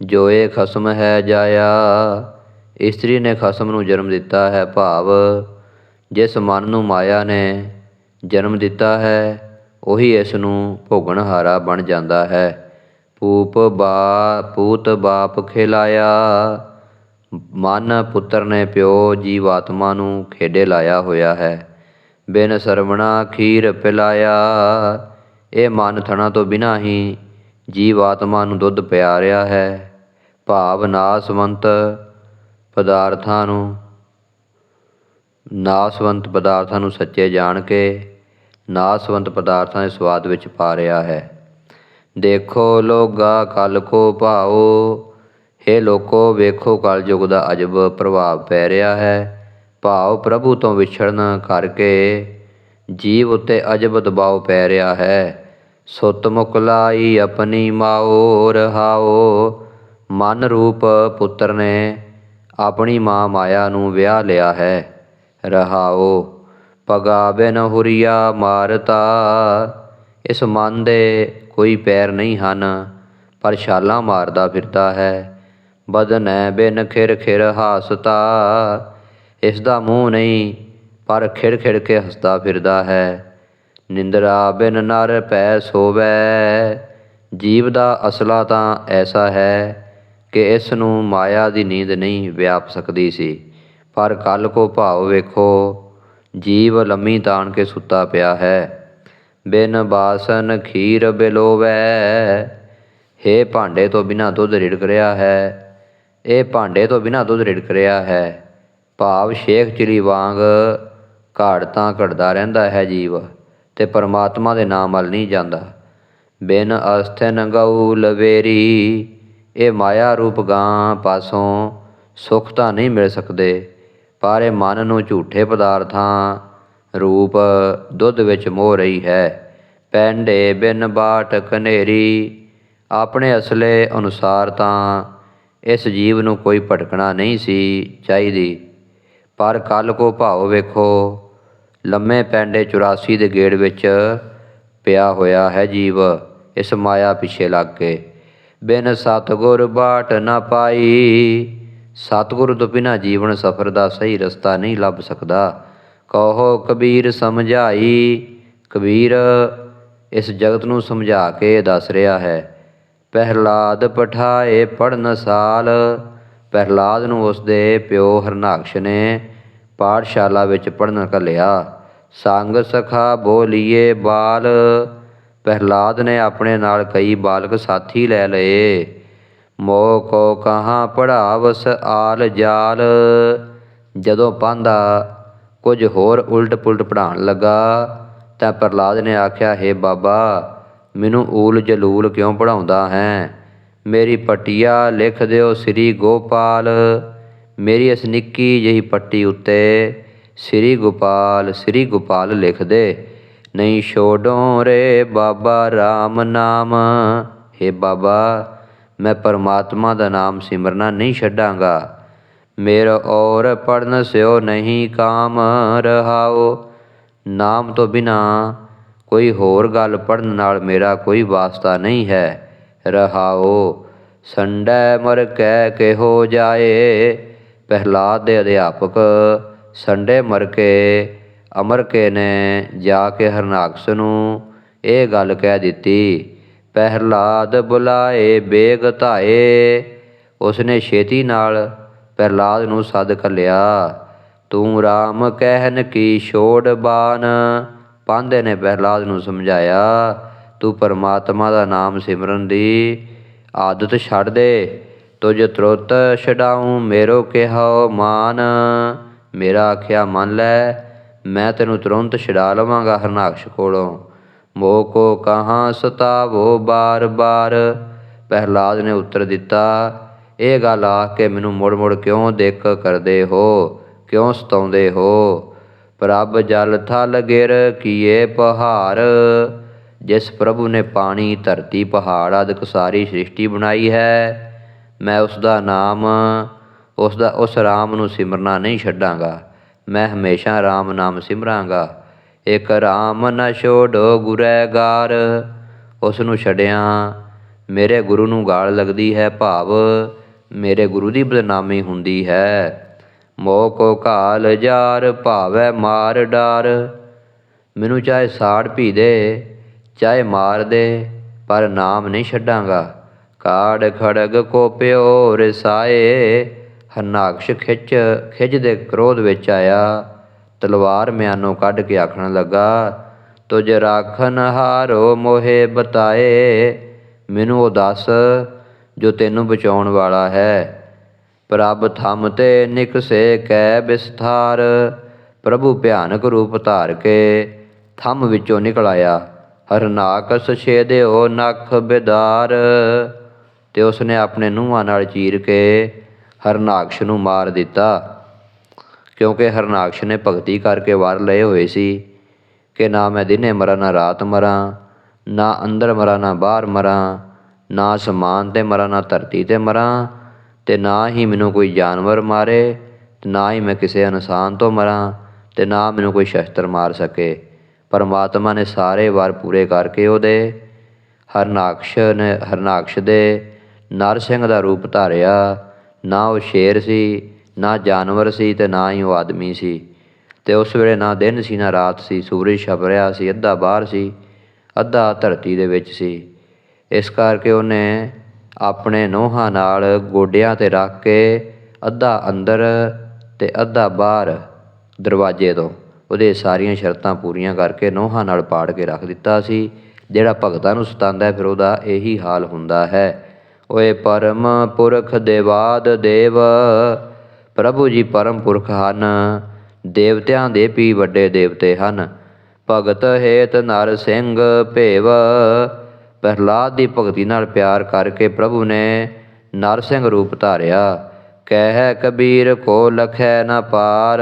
Joy ਖਸਮ ਹੈ ਜਾਇਆ, ਇਸਤਰੀ ਨੇ ਖਸਮ ਨੂੰ ਜਨਮ ਦਿੱਤਾ ਹੈ ਭਾਵ। ਜਿਸ ਮਨ ਨੂੰ ਮਾਇਆ ਨੇ ਜਨਮ ਦਿੱਤਾ ਹੈ, ਉਹੀ ਇਸ ਨੂੰ ਭੋਗਣਹਾਰਾ ਬਣ ਜਾਂਦਾ ਹੈ। ਪੂਪ ਬਾ, ਪੂਤ ਬਾਪ ਖਿਲਾਇਆ, ਮਨ ਪੁੱਤਰ ਨੇ ਪਿਓ ਜੀਵਾਤਮਾ ਨੂੰ ਖੇਡੇ ਲਾਇਆ ਹੋਇਆ ਹੈ। ਬਿਨ ਸਰਵਣਾ ਖੀਰ ਪਿਲਾਇਆ, ਇਹ ਮਨ ਥਣਾ ਤੋਂ ਬਿਨਾ ਹੀ ਜੀਵਾਤਮਾ ਨੂੰ ਦੁੱਧ ਪਿਆ ਰਿਹਾ ਹੈ। ਭਾਵ ਨਾਸਵੰਤ ਪਦਾਰਥਾਂ ਨੂੰ, ਨਾਸਵੰਤ ਪਦਾਰਥਾਂ ਨੂੰ ਸੱਚੇ ਜਾਣ ਕੇ ਨਾਸਵੰਤ ਪਦਾਰਥਾਂ ਦੇ ਸਵਾਦ ਵਿੱਚ ਪਾ ਰਿਹਾ ਹੈ। ਦੇਖੋ ਲੋਗਾ ਕਲ ਕੋ ਭਾਓ, ਹੇ ਲੋਕੋ ਵੇਖੋ ਕਲਯੁਗ ਦਾ ਅਜਬ ਪ੍ਰਭਾਵ ਪੈ ਰਿਹਾ ਹੈ। ਭਾਵ ਪ੍ਰਭੂ ਤੋਂ ਵਿਛੜਨ ਕਰਕੇ ਜੀਵ ਉਤੇ ਅਜਬ ਦਬਾਅ ਪੈ ਰਿਹਾ ਹੈ। ਸੁਤ ਮੁਕਲਾਈ ਆਪਣੀ ਮਾਓ ਰਹਾਓ ਮਨ ਰੂਪ ਪੁੱਤਰ ਨੇ ਆਪਣੀ ਮਾਂ ਮਾਇਆ ਨੂੰ ਵਿਆਹ ਲਿਆ ਹੈ। ਰਹਾਓ ਪਗਾ ਬਿਨ ਹੁਰੀਆ ਮਾਰਤਾ। ਇਸ ਮਨ ਦੇ ਕੋਈ ਪੈਰ ਨਹੀਂ ਹਨ, ਪਰ ਛਾਲਾਂ ਮਾਰਦਾ ਫਿਰਦਾ ਹੈ। ਬਦਨੈ ਬਿਨ ਖਿਰ ਖਿਰ ਹਾਸਤਾ। ਇਸ ਦਾ ਮੂੰਹ ਨਹੀਂ, ਪਰ ਖਿੜ ਖਿੜ ਕੇ ਹੱਸਦਾ ਫਿਰਦਾ ਹੈ। ਨਿੰਦਰਾ ਬਿਨ ਨਰ ਪੈ ਸੋਵੈ। ਜੀਵ ਦਾ ਅਸਲਾ ਤਾਂ ਐਸਾ ਹੈ ਕਿ ਇਸ ਨੂੰ ਮਾਇਆ ਦੀ ਨੀਂਦ ਨਹੀਂ ਵਿਆਪ ਸਕਦੀ ਸੀ। ਪਰ ਕੱਲ ਕੋ ਭਾਵ ਵੇਖੋ, ਜੀਵ ਲੰਮੀ ਤਾਣ ਕੇ ਸੁੱਤਾ ਪਿਆ ਹੈ। ਬਿਨ ਬਾਸਨ ਖੀਰ ਬਿਲੋਵੈ। ਹੇ ਭਾਂਡੇ ਤੋਂ ਬਿਨਾ ਦੁੱਧ ਰਿੜਕ ਰਿਹਾ ਹੈ। ਇਹ ਭਾਂਡੇ ਤੋਂ ਬਿਨਾ ਦੁੱਧ ਰਿੜਕ ਰਿਹਾ ਹੈ। ਭਾਵ ਸ਼ੇਖ ਚਿਲੀ ਵਾਂਗ ਘਾੜ ਤਾਂ ਘੜਦਾ ਰਹਿੰਦਾ ਹੈ ਜੀਵ ਤੇ ਪਰਮਾਤਮਾ ਦੇ ਨਾਮ ਵੱਲ ਨਹੀਂ ਜਾਂਦਾ। ਬਿਨ ਅਸਥਿਨ ਗਊ ਲਵੇਰੀ ਇਹ ਮਾਇਆ ਰੂਪ ਗਾਂ ਪਾਸੋਂ ਸੁਖ ਤਾਂ ਨਹੀਂ ਮਿਲ ਸਕਦੇ, ਪਰ ਇਹ ਮਨ ਨੂੰ ਝੂਠੇ ਪਦਾਰਥਾਂ ਰੂਪ ਦੁੱਧ ਵਿੱਚ ਮੋਹ ਰਹੀ ਹੈ। ਪੈਂਡੇ ਬਿਨ ਬਾਟ ਕਨੇਰੀ ਆਪਣੇ ਅਸਲੇ ਅਨੁਸਾਰ ਤਾਂ ਇਸ ਜੀਵ ਨੂੰ ਕੋਈ ਭਟਕਣਾ ਨਹੀਂ ਸੀ ਚਾਹੀਦੀ। ਪਰ ਕੱਲ ਕੋ ਭਾਵ ਵੇਖੋ, ਲੰਮੇ ਪੈਂਡੇ 84 ਦੇ ਗੇੜ ਵਿੱਚ ਪਿਆ ਹੋਇਆ ਹੈ ਜੀਵ, ਇਸ ਮਾਇਆ ਪਿੱਛੇ ਲੱਗ ਕੇ। ਬਿਨ ਸਤਗੁਰ ਬਾਟ ਨਾ ਪਾਈ। ਸਤਗੁਰ ਤੋਂ ਬਿਨਾ ਜੀਵਨ ਸਫਰ ਦਾ ਸਹੀ ਰਸਤਾ ਨਹੀਂ ਲੱਭ ਸਕਦਾ। ਕਹੋ ਕਬੀਰ ਸਮਝਾਈ। ਕਬੀਰ ਇਸ ਜਗਤ ਨੂੰ ਸਮਝਾ ਕੇ ਦੱਸ ਰਿਹਾ ਹੈ। ਪਹਿਲਾਦ ਪਠਾਏ ਪੜਨ ਸਾਲ। ਪਹਿਲਾਦ ਨੂੰ ਉਸਦੇ ਪਿਓ ਹਰਨਾਕਸ਼ ਨੇ ਪਾਠਸ਼ਾਲਾ ਵਿੱਚ ਪੜਨ ਘੱਲਿਆ। ਸੰਗ ਸਖਾ ਬੋਲੀਏ ਬਾਲ। ਪ੍ਰਹਲਾਦ ਨੇ ਆਪਣੇ ਨਾਲ ਕਈ ਬਾਲਕ ਸਾਥੀ ਲੈ ਲਏ। ਮੋਹ ਕੋ ਕਹਾਂ ਪੜਾਵਸ ਆਲ ਜਾਲ। ਜਦੋਂ ਪਾਂਦਾ, ਕੁਝ ਹੋਰ ਉਲਟ ਪੁਲਟ ਪੜਾਉਣ ਲੱਗਾ, ਤਾਂ ਪ੍ਰਹਲਾਦ ਨੇ ਆਖਿਆ, ਹੈ ਬਾਬਾ, ਮੈਨੂੰ ਊਲ ਜਲੂਲ ਕਿਉਂ ਪੜਾਉਂਦਾ ਹੈ? ਮੇਰੀ ਪਟਿਆ ਲਿਖ ਦਿਓ ਸ੍ਰੀ ਗੋਪਾਲ। ਮੇਰੀ ਇਸ ਨਿੱਕੀ ਜਿਹੀ ਪੱਟੀ ਉੱਤੇ ਸ੍ਰੀ ਗੋਪਾਲ ਸ੍ਰੀ ਗੋਪਾਲ ਲਿਖ ਦੇ। ਨਹੀਂ ਛੋਡੋ ਰੇ ਬਾਬਾ RAM ਨਾਮ। हे ਬਾਬਾ, ਮੈਂ ਪਰਮਾਤਮਾ ਦਾ ਨਾਮ ਸਿਮਰਨਾ ਨਹੀਂ ਛੱਡਾਂਗਾ। ਮੇਰਾ ਔਰ ਪੜਨ ਸਿਓ ਨਹੀਂ ਕਾਮ ਰਹਾਓ। ਨਾਮ ਤੋਂ ਬਿਨਾ ਕੋਈ ਹੋਰ ਗੱਲ ਪੜਨ ਨਾਲ ਮੇਰਾ ਕੋਈ ਵਾਸਤਾ ਨਹੀਂ ਹੈ। ਰਹਾਓ, ਸੰਡੈ ਮਰ ਕਹਿ ਕੇ ਜਾਏ। ਪਹਿਲਾਦ ਦੇ ਅਧਿਆਪਕ, ਸੰਡੇ ਮਰ ਕੇ ਅਮਰਕੇ ਨੇ ਜਾ ਕੇ ਹਰਨਾਕਸ਼ ਨੂੰ ਇਹ ਗੱਲ ਕਹਿ ਦਿੱਤੀ ਪਹਿਲਾਦ ਬੁਲਾਏ, ਬੇਗ ਧਾਏ। ਉਸਨੇ ਛੇਤੀ ਨਾਲ ਪ੍ਰਹਲਾਦ ਨੂੰ ਸੱਦ ਲਿਆ, ਤੂੰ ਰਾਮ ਕਹਿਨ ਕੀ ਛੋੜ ਬਾਨ? ਪਾਂਦੇ ਨੇ ਪ੍ਰਹਲਾਦ ਨੂੰ ਸਮਝਾਇਆ, ਤੂੰ ਪਰਮਾਤਮਾ ਦਾ ਨਾਮ ਸਿਮਰਨ ਦੀ ਆਦਤ ਛੱਡ ਦੇ। ਤੁਝ ਤੁਰਤ ਛਡਾਉ ਮੇਰੋ ਕਿਹਾਓ ਮਾਨ। ਮੇਰਾ ਆਖਿਆ ਮੰਨ ਲੈ ਮੈਂ ਤੈਨੂੰ ਤੁਰੰਤ ਛਡਾ ਲਵਾਂਗਾ ਹਰਨਾਕਸ਼ ਕੋਲੋਂ। ਮੋਹ ਕੋ ਕਹਾਂ ਸਤਾਵੋ ਬਾਰ ਬਾਰ ਪਹਿਲਾਦ ਨੇ ਉੱਤਰ ਦਿੱਤਾ, ਇਹ ਗੱਲ ਆ ਕੇ ਮੈਨੂੰ ਮੁੜ ਮੁੜ ਕਿਉਂ ਦੇਖ ਕਰਦੇ ਹੋ? ਕਿਉਂ ਸਤਾਉਂਦੇ ਹੋ? ਪ੍ਰਭ ਜਲ ਥਲ ਗਿਰ ਕੀਏ ਪਹਾੜ। ਜਿਸ ਪ੍ਰਭੂ ਨੇ ਪਾਣੀ, ਧਰਤੀ, ਪਹਾੜ ਆਦਿਕ ਸਾਰੀ ਸ੍ਰਿਸ਼ਟੀ ਬਣਾਈ ਹੈ, ਮੈਂ ਉਸ ਦਾ ਨਾਮ ਉਸ ਦਾ ਉਸ ਰਾਮ ਨੂੰ ਸਿਮਰਨਾ ਨਹੀਂ ਛੱਡਾਂਗਾ। ਮੈਂ ਹਮੇਸ਼ਾ ਰਾਮ ਨਾਮ ਸਿਮਰਾਂਗਾ। ਇਕ ਰਾਮ ਨ ਛੋੜੋ ਗੁਰੈਗਾਰ ਉਸ ਨੂੰ ਛੱਡਿਆ। ਮੇਰੇ ਗੁਰੂ ਨੂੰ ਗਾਲ ਲੱਗਦੀ ਹੈ ਭਾਵ, ਮੇਰੇ ਗੁਰੂ ਦੀ ਬਦਨਾਮੀ ਹੁੰਦੀ ਹੈ। ਮੋਹ ਕੋ ਘਾਲ ਜਾਰ, ਭਾਵੈ ਮਾਰ ਡਾਰ। ਮੈਨੂੰ ਚਾਹੇ ਸਾੜ ਭੀ ਦੇ, ਚਾਹੇ ਮਾਰ ਦੇ, ਪਰ ਨਾਮ ਨਹੀਂ ਛੱਡਾਂਗਾ। ਕਾੜ ਖੜਗ ਕੋ ਪਿਓ ਰਸਾਏ ਹਰਨਾਕਸ਼ ਖਿੱਚ ਖਿੱਚ ਦੇ ਕ੍ਰੋਧ ਵਿੱਚ ਆਇਆ। ਤਲਵਾਰ ਮਿਆਨੋਂ ਕੱਢ ਕੇ ਆਖਣ ਲੱਗਾ, ਤੁਝ ਰਾਖਨ ਹਾਰੋ ਮੋਹੇ ਬਤਾਏ, ਮੈਨੂੰ ਉਹ ਦੱਸ ਜੋ ਤੈਨੂੰ ਬਚਾਉਣ ਵਾਲਾ ਹੈ। ਪ੍ਰਭ ਥੰਮ ਤੇ ਨਿਕਸੇ ਕੈ ਵਿਸਥਾਰ ਪ੍ਰਭੂ ਭਿਆਨਕ ਰੂਪ ਧਾਰ ਕੇ ਥੰਮ ਵਿੱਚੋਂ ਨਿਕਲ ਆਇਆ। ਹਰਨਾਕਸ ਛੇਦਿਓ ਨਖ ਬਿਦਾਰ, ਤੇ ਉਸਨੇ ਆਪਣੇ ਨੂੰਹਾਂ ਨਾਲ ਚੀਰ ਕੇ ਹਰਨਾਕਸ਼ ਨੂੰ ਮਾਰ ਦਿੱਤਾ। ਕਿਉਂਕਿ ਹਰਨਾਕਸ਼ ਨੇ ਭਗਤੀ ਕਰਕੇ ਵਰ ਲਏ ਹੋਏ ਸੀ ਕਿ ਨਾ ਮੈਂ ਦਿਨੇ ਮਰਾਂ, ਨਾ ਰਾਤ ਮਰਾਂ, ਨਾ ਅੰਦਰ ਮਰਾਂ, ਨਾ ਬਾਹਰ ਮਰਾਂ, ਨਾ ਸਮਾਨ ਤੇ ਮਰਾਂ, ਨਾ ਧਰਤੀ ਤੇ ਮਰਾਂ ਤੇ ਨਾ ਹੀ ਮੈਨੂੰ ਕੋਈ ਜਾਨਵਰ ਮਾਰੇ ਤੇ ਨਾ ਹੀ ਮੈਂ ਕਿਸੇ ਇਨਸਾਨ ਤੋਂ ਮਰਾਂ ਤੇ ਨਾ ਮੈਨੂੰ ਕੋਈ ਸ਼ਸਤਰ ਮਾਰ ਸਕੇ। ਪਰਮਾਤਮਾ ਨੇ ਸਾਰੇ ਵਾਰ ਪੂਰੇ ਕਰਕੇ ਉਹਦੇ ਹਰਨਾਕਸ਼ ਨੇ ਹਰਨਾਕਸ਼ ਦੇ ਨਰਸਿੰਘ ਦਾ ਰੂਪ ਧਾਰਿਆ। ਨਾ ਉਹ ਸ਼ੇਰ ਸੀ, ਨਾ ਜਾਨਵਰ ਸੀ ਤੇ ਨਾ ਹੀ ਉਹ ਆਦਮੀ ਸੀ। ਤੇ ਉਸ ਵੇਲੇ ਨਾ ਦਿਨ ਸੀ, ਨਾ ਰਾਤ ਸੀ। ਸੂਰਜ ਛਪ ਰਿਹਾ ਸੀ, ਅੱਧਾ ਬਾਹਰ ਸੀ, ਅੱਧਾ ਧਰਤੀ ਦੇ ਵਿੱਚ ਸੀ। ਇਸ ਕਰਕੇ ਉਹਨੇ ਆਪਣੇ ਨੋਹਾਂ ਨਾਲ ਗੋਡਿਆਂ ਤੇ ਰੱਖ ਕੇ ਅੱਧਾ ਅੰਦਰ ਤੇ ਅੱਧਾ ਬਾਹਰ ਦਰਵਾਜ਼ੇ ਤੋਂ ਉਹਦੇ ਸਾਰੀਆਂ ਸ਼ਰਤਾਂ ਪੂਰੀਆਂ ਕਰਕੇ ਨੋਹਾਂ ਨਾਲ ਪਾੜ ਕੇ ਰੱਖ ਦਿੱਤਾ ਸੀ। ਜਿਹੜਾ ਭਗਤਾਂ ਨੂੰ ਸਤਾਉਂਦਾ ਫਿਰ ਉਹਦਾ ਇਹੀ ਹਾਲ ਹੁੰਦਾ ਹੈ। ਓਏ ਪਰਮ ਪੁਰਖ ਦੇਵਾਦ ਦੇਵ, ਪ੍ਰਭੂ ਜੀ ਪਰਮ ਪੁਰਖ ਹਨ, ਦੇਵਤਿਆਂ ਦੇ ਵੀ ਵੱਡੇ ਦੇਵਤੇ ਹਨ। ਭਗਤ ਹੇਤ ਨਰ ਸਿੰਘ ਭੇਵ, ਪ੍ਰਹਲਾਦ ਦੀ ਭਗਤੀ ਨਾਲ ਪਿਆਰ ਕਰਕੇ ਪ੍ਰਭੂ ਨੇ ਨਰ ਸਿੰਘ ਰੂਪ ਧਾਰਿਆ। ਕਹਿ ਕਬੀਰ ਕੋ ਲਖੈ ਨਾ ਪਾਰ।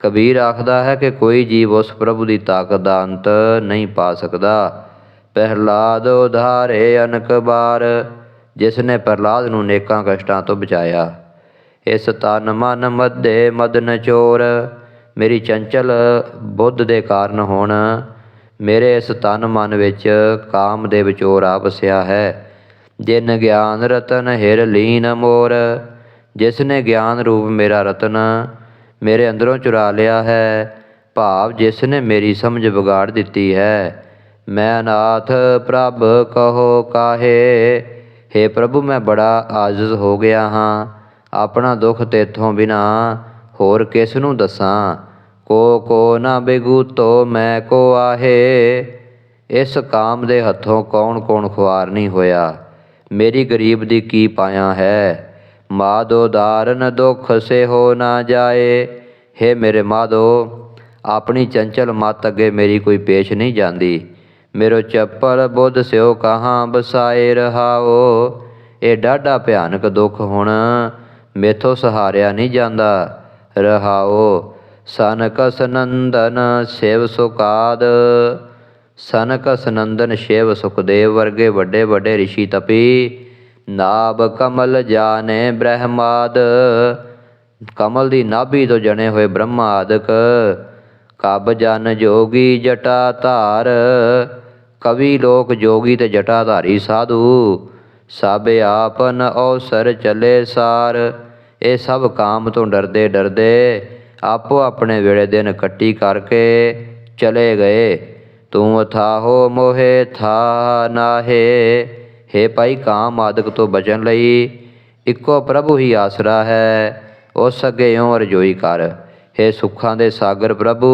ਕਬੀਰ ਆਖਦਾ ਹੈ ਕਿ ਕੋਈ ਜੀਵ ਉਸ ਪ੍ਰਭੂ ਦੀ ਤਾਕਤ ਦਾ ਅੰਤ ਨਹੀਂ ਪਾ ਸਕਦਾ। ਪ੍ਰਹਲਾਦ ਉਧਾਰੇ ਅਨਕ ਬਾਰ, ਜਿਸ ਨੇ ਪ੍ਰਹਲਾਦ ਨੂੰ ਨੇਕਾਂ ਕਸ਼ਟਾਂ ਤੋਂ ਬਚਾਇਆ। ਇਸ ਤਨ ਮਨ ਮਧੇ ਮਦਨ ਚੋਰ, ਮੇਰੀ ਚੰਚਲ ਬੁੱਧ ਦੇ ਕਾਰਨ ਹੋਣ। ਮੇਰੇ ਇਸ ਤਨ ਮਨ ਵਿੱਚ ਕਾਮ ਦੇ ਵਿਚੋਰ ਆ ਵਸਿਆ ਹੈ। ਜਿਨ ਗਿਆਨ ਰਤਨ ਹਿਰ ਲੀਨ ਮੋਰ, ਜਿਸ ਨੇ ਗਿਆਨ ਰੂਪ ਮੇਰਾ ਰਤਨ, ਮੇਰੇ ਅੰਦਰੋਂ ਚੁਰਾ ਲਿਆ ਹੈ। ਭਾਵ ਜਿਸ ਨੇ ਮੇਰੀ ਸਮਝ ਵਿਗਾੜ ਦਿੱਤੀ ਹੈ। ਮੈਂ ਨਾਥ ਪ੍ਰਭ ਕਹੋ ਕਾਹੇ? हे ਪ੍ਰਭੂ, ਮੈਂ ਬੜਾ ਆਜਜ਼ ਹੋ ਗਿਆ ਹਾਂ। ਆਪਣਾ ਦੁੱਖ ਤੇਥੋਂ ਬਿਨਾ ਹੋਰ ਕਿਸ ਨੂੰ ਦੱਸਾਂ? ਕੋ ਕੋ ਨਾ ਬਿਗੂਤੋ ਮੈਂ ਕੋ ਆਹੇ? ਇਸ ਕਾਮ ਦੇ ਹੱਥੋਂ ਕੌਣ ਕੌਣ ਖੁਆਰ ਨਹੀਂ ਹੋਇਆ? ਮੇਰੀ ਗਰੀਬ ਦੀ ਕੀ ਪਾਇਆ ਹੈ? ਮਾਦੋ ਦਾਰਨ ਦੁੱਖ ਸੇ ਹੋ ਨਾ ਜਾਏ। हे ਮੇਰੇ ਮਾਦੋ, ਆਪਣੀ ਚੰਚਲ ਮਤ ਅੱਗੇ ਮੇਰੀ ਕੋਈ ਪੇਸ਼ ਨਹੀਂ ਜਾਂਦੀ। ਮੇਰੋ ਚੱਪਲ ਬੁੱਧ ਸਿਓ ਕਹਾਂ ਬਸਾਏ ਰਹਾਓ ਇਹ ਡਾਢਾ ਭਿਆਨਕ ਦੁੱਖ ਹੁਣ ਮੇਥੋਂ ਸਹਾਰਿਆ ਨਹੀਂ ਜਾਂਦਾ ਰਹਾਓ ਸਨਕ ਸਨੰਦਨ ਸ਼ਿਵ ਸੁਕਾਦ ਸਨਕ ਸਨੰਦਨ ਸ਼ਿਵ ਸੁਖਦੇਵ ਵਰਗੇ ਵੱਡੇ ਵੱਡੇ ਰਿਸ਼ੀ ਤਪੀ ਨਾਭ ਕਮਲ ਜਾਣੇ ਬ੍ਰਹਮਾਦ ਕਮਲ ਦੀ ਨਾਭੀ ਤੋਂ ਜਣੇ ਹੋਏ ਬ੍ਰਹਮਾ ਆਦਿਕ ਕਬ ਜਨ ਜੋਗੀ ਜਟਾ ਧਾਰ ਕਵੀ ਲੋਕ ਜੋਗੀ ਤੇ ਜਟਾਧਾਰੀ ਸਾਧੂ। ਸਭ ਆਪਨ ਅਵਸਰ ਚਲੇ ਸਾਰ। ਇਹ ਸਭ ਕਾਮ ਤੋਂ ਡਰਦੇ ਡਰਦੇ ਆਪੋ ਆਪਣੇ ਵੇਲੇ ਦਿਨ ਕੱਟੀ ਕਰਕੇ ਚਲੇ ਗਏ। ਤੂੰ ਅਥਾਹੋ ਮੋਹੇ ਥਾ ਨਾਹੇ। ਹੇ ਭਾਈ ਕਾਮ ਆਦਿਕ ਤੋਂ ਬਚਣ ਲਈ ਇੱਕੋ ਪ੍ਰਭੂ ਹੀ ਆਸਰਾ ਹੈ। ਉਸ ਅੱਗੇ ਇਉਂ ਰਜੋਈ ਕਰ। ਹੇ ਸੁੱਖਾਂ ਦੇ ਸਾਗਰ ਪ੍ਰਭੂ,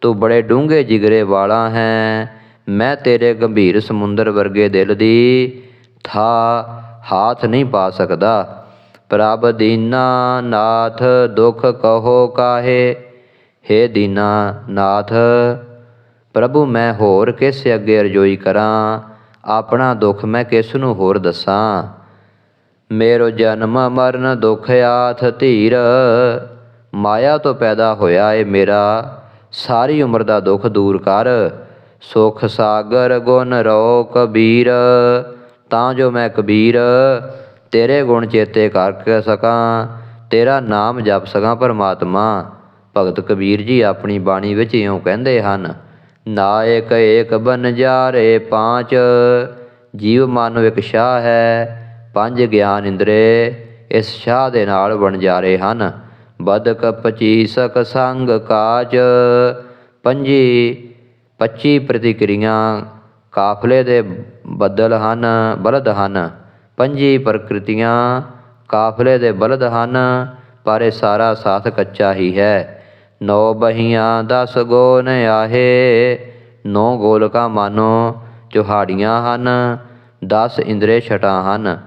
ਤੂੰ ਬੜੇ ਡੂੰਘੇ ਜਿਗਰੇ ਵਾਲਾ ਹੈ। ਮੈਂ ਤੇਰੇ ਗੰਭੀਰ ਸਮੁੰਦਰ ਵਰਗੇ ਦਿਲ ਦੀ ਥਾ ਹਾਥ ਨਹੀਂ ਪਾ ਸਕਦਾ। ਪ੍ਰਭ ਦੀਨਾ ਨਾਥ, ਦੁਖ ਕਹੋ ਕਾਹੇ? ਹੇ ਦੀਨਾ ਨਾਥ, ਪ੍ਰਭੂ ਮੈਂ ਹੋਰ ਕਿਸ ਅੱਗੇ ਰਜੋਈ ਕਰਾਂ? ਆਪਣਾ ਦੁੱਖ ਮੈਂ ਕਿਸ ਨੂੰ ਹੋਰ ਦੱਸਾਂ? ਮੇਰੋ ਜਨਮ ਮਰਨ ਦੁਖ ਆਥ ਧੀਰ, ਮਾਇਆ ਤੋਂ ਪੈਦਾ ਹੋਇਆ ਏ ਮੇਰਾ। ਸਾਰੀ ਉਮਰ ਦਾ ਦੁੱਖ ਦੂਰ ਕਰ। ਸੁਖ ਸਾਗਰ ਗੁਣ ਰੋ ਕਬੀਰ, ਤਾਂ ਜੋ ਮੈਂ ਕਬੀਰ, ਤੇਰੇ ਗੁਣ ਚੇਤੇ ਕਰ ਸਕਾਂ, ਤੇਰਾ ਨਾਮ ਜਪ ਸਕਾਂ ਪਰਮਾਤਮਾ। ਭਗਤ ਕਬੀਰ ਜੀ ਆਪਣੀ ਬਾਣੀ ਵਿੱਚ ਇਉਂ ਕਹਿੰਦੇ ਹਨ, ਨਾਇਕ ਏਕ ਬਨਜਾਰੇ ਪਾਂਚ, ਜੀਵ ਮਨ ਵਿਕ ਸ਼ਾਹ ਹੈ ਪੰਜ ਗਿਆਨ ਇੰਦਰੇ, ਇਸ ਸ਼ਾਹ ਦੇ ਨਾਲ ਵਣਜਾਰੇ ਹਨ। ਬਦਕ ਪਚੀਸਕ ਸੰਗ ਕਾਜ ਪੰਜੀ 25 ਪ੍ਰਤੀਕਿਰਿਆ ਕਾਫਲੇ ਦੇ ਬਦਲ ਹਨ, ਬਲਦ ਹਨ। ਪੰਜੀ ਪ੍ਰਕਿਰਤੀਆਂ ਕਾਫਲੇ ਦੇ ਬਲਦ ਹਨ, ਪਰ ਇਹ ਸਾਰਾ ਸਾਥ ਕੱਚਾ ਹੀ ਹੈ। ਨੌ ਬਹੀਆਂ ਦਸ ਗੋਨ ਆਹੇ ਨੌ ਗੋਲਕਾਂ ਮਾਨੋ ਚੁਹਾੜੀਆਂ ਹਨ 10 ਇੰਦਰੇ ਛਟਾਂ ਹਨ।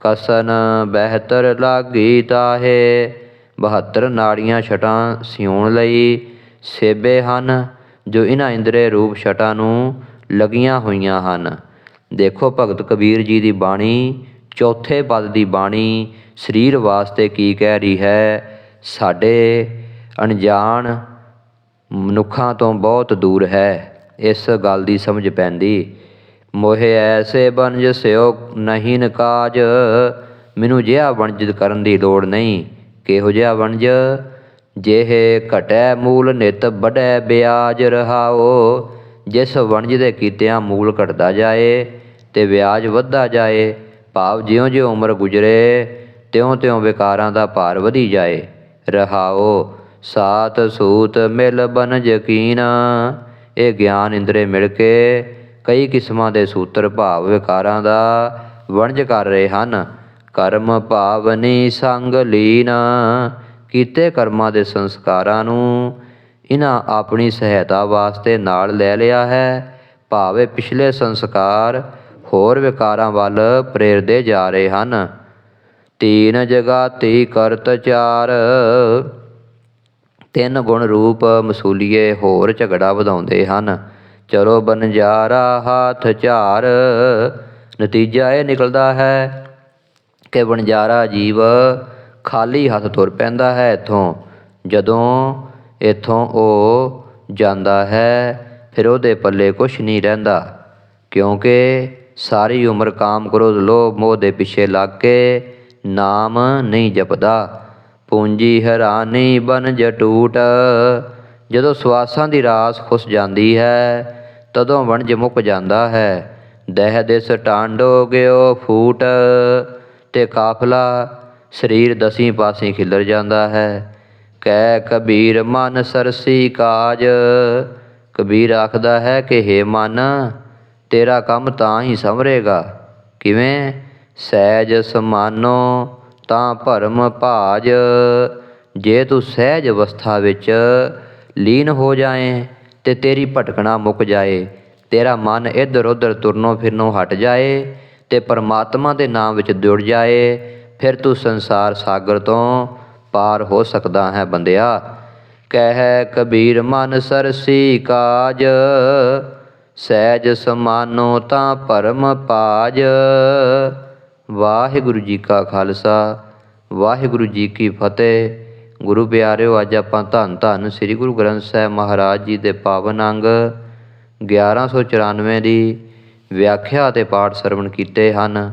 ਕਸਨ ਬਹਿਤਰ ਲਾਗੀ ਤਾਹੇ 72 ਨਾੜੀਆਂ ਛਟਾਂ ਸਿਉਣ ਲਈ ਸੇਬੇ ਹਨ। ਜੋ ਇਹਨਾਂ ਇੰਦਰੇ ਰੂਪ ਛਟਾਂ ਨੂੰ ਲੱਗੀਆਂ ਹੋਈਆਂ ਹਨ। ਦੇਖੋ ਭਗਤ ਕਬੀਰ ਜੀ ਦੀ ਬਾਣੀ, ਚੌਥੇ ਪਦ ਦੀ ਬਾਣੀ, ਸਰੀਰ ਵਾਸਤੇ ਕੀ ਕਹਿ ਰਹੀ ਹੈ? ਸਾਡੇ ਅਣਜਾਣ ਮਨੁੱਖਾਂ ਤੋਂ ਬਹੁਤ ਦੂਰ ਹੈ। ਇਸ ਗੱਲ ਦੀ ਸਮਝ ਪੈਂਦੀ। ਮੋਹਿ ਐਸੇ ਬਨਜ ਸਿਓ ਨਹੀਂ ਨਕਾਜ ਮੈਨੂੰ ਜਿਹਾ ਵਣਜ ਕਰਨ ਦੀ ਲੋੜ ਨਹੀਂ। ਕਿਹੋ ਜਿਹਾ ਵਣਜ? ਜਿਹੇ ਘਟੈ ਮੂਲ ਨਿਤ ਬੜੈ ਬਿਆਜ ਰਹਾਓ, ਜਿਸ ਵਣਜ ਦੇ ਕੀਤਿਆਂ ਮੂਲ ਘਟਦਾ ਜਾਏ, ਤੇ ਵਿਆਜ ਵੱਧਦਾ ਜਾਏ, ਭਾਵ ਜਿਉਂ-ਜਿਉਂ ਉਮਰ ਗੁਜਰੇ, ਤਿਉਂ-ਤਿਉਂ ਵਿਕਾਰਾਂ ਦਾ ਭਾਰ ਵਧੀ ਜਾਏ। ਰਹਾਓ, ਸਾਤ ਸੂਤ ਮਿਲ ਬਨ ਯਕੀਨ, ਇਹ ਗਿਆਨ ਇੰਦਰੇ ਮਿਲ ਕੇ ਕਈ ਕਿਸਮਾਂ ਦੇ ਸੂਤਰ ਭਾਵ ਵਿਕਾਰਾਂ ਦਾ ਵਣਜ ਕਰ ਰਹੇ ਹਨ। ਕਰਮ ਭਾਵਨੀ ਸੰਗ ਲੀਨ ਕੀਤੇ ਕਰਮਾਂ ਦੇ ਸੰਸਕਾਰਾਂ ਨੂੰ ਇਹਨਾਂ ਆਪਣੀ ਸਹਾਇਤਾ ਵਾਸਤੇ ਨਾਲ ਲੈ ਲਿਆ ਹੈ। ਭਾਵੇਂ ਪਿਛਲੇ ਸੰਸਕਾਰ ਹੋਰ ਵਿਕਾਰਾਂ ਵੱਲ ਪ੍ਰੇਰਦੇ ਜਾ ਰਹੇ ਹਨ। ਤੀਨ ਜਗਾਤੀ ਕਰਤ ਚਾਰ। ਤਿੰਨ ਗੁਣ ਰੂਪ ਮਸੂਲੀਏ ਹੋਰ ਝਗੜਾ ਵਧਾਉਂਦੇ ਹਨ। ਚਲੋ ਬਨਜਾਰਾ ਹੱਥ ਝਾਰ। ਨਤੀਜਾ ਇਹ ਨਿਕਲਦਾ ਹੈ ਕਿ ਵਣਜਾਰਾ ਜੀਵ ਖਾਲੀ ਹੱਥ ਤੁਰ ਪੈਂਦਾ ਹੈ ਇੱਥੋਂ। ਜਦੋਂ ਇੱਥੋਂ ਉਹ ਜਾਂਦਾ ਹੈ, ਫਿਰ ਉਹਦੇ ਪੱਲੇ ਕੁਛ ਨਹੀਂ ਰਹਿੰਦਾ। ਕਿਉਂਕਿ ਸਾਰੀ ਉਮਰ ਕਾਮ ਕ੍ਰੋਧ ਲੋਭ ਮੋਹ ਦੇ ਪਿੱਛੇ ਲੱਗ ਕੇ ਨਾਮ ਨਹੀਂ ਜਪਦਾ। ਪੂੰਜੀ ਹੈਰਾਨੀ ਬਨ ਜਟੂਟ ਜਦੋਂ ਸਵਾਸਾਂ ਦੀ ਰਾਸ ਖੁੱਸ ਜਾਂਦੀ ਹੈ, ਤਦੋਂ ਵਣਜ ਮੁੱਕ ਜਾਂਦਾ ਹੈ। ਦਹਿ ਦੇ ਸਟਾਂਡੋ ਗਿਓ ਫੂਟ ਤੇ ਕਾਫਲਾ ਸਰੀਰ ਦਸੀਂ ਪਾਸੇ ਖਿਲਰ ਜਾਂਦਾ ਹੈ। ਕਹਿ ਕਬੀਰ ਮਨ ਸਰਸੀ ਕਾਜ। ਕਬੀਰ ਆਖਦਾ ਹੈ ਕਿ ਹੇ ਮਨ, ਤੇਰਾ ਕੰਮ ਤਾਂ ਹੀ ਸੰਵਰੇਗਾ। ਕਿਵੇਂ? ਸਹਿਜ ਸਮਾਨੋ ਤਾਂ ਭਰਮ ਭਾਜ। ਜੇ ਤੂੰ ਸਹਿਜ ਅਵਸਥਾ ਵਿੱਚ ਲੀਨ ਹੋ ਜਾਏ, ਤੇ ਤੇਰੀ ਭਟਕਣਾ ਮੁੱਕ ਜਾਏ। ਤੇਰਾ ਮਨ ਇੱਧਰ ਉੱਧਰ ਤੁਰਨੋਂ ਫਿਰਨੋਂ ਹਟ ਜਾਏ, ਤੇ ਪਰਮਾਤਮਾ ਦੇ ਨਾਮ ਵਿੱਚ ਜੁੜ ਜਾਏ। ਫਿਰ ਤੂੰ ਸੰਸਾਰ ਸਾਗਰ ਤੋਂ ਪਾਰ ਹੋ ਸਕਦਾ ਹੈ ਬੰਦਿਆ। ਕਹਿ ਕਬੀਰ ਮਨ ਸਰਸੀ ਕਾਜ, ਸਹਿਜ ਸਮਾਨੋ ਤਾਂ ਭਰਮ ਪਾਜ। ਵਾਹਿਗੁਰੂ ਜੀ ਕਾ ਖਾਲਸਾ, ਵਾਹਿਗੁਰੂ ਜੀ ਕੀ ਫਤਿਹ। ਗੁਰੂ ਪਿਆਰਿਓ, ਅੱਜ ਆਪਾਂ ਧੰਨ ਧੰਨ ਸ੍ਰੀ ਗੁਰੂ ਗ੍ਰੰਥ ਸਾਹਿਬ ਮਹਾਰਾਜ ਜੀ ਦੇ ਪਾਵਨ ਅੰਗ 1194 ਦੀ ਵਿਆਖਿਆ ਅਤੇ ਪਾਠ ਸਰਵਣ ਕੀਤੇ ਹਨ।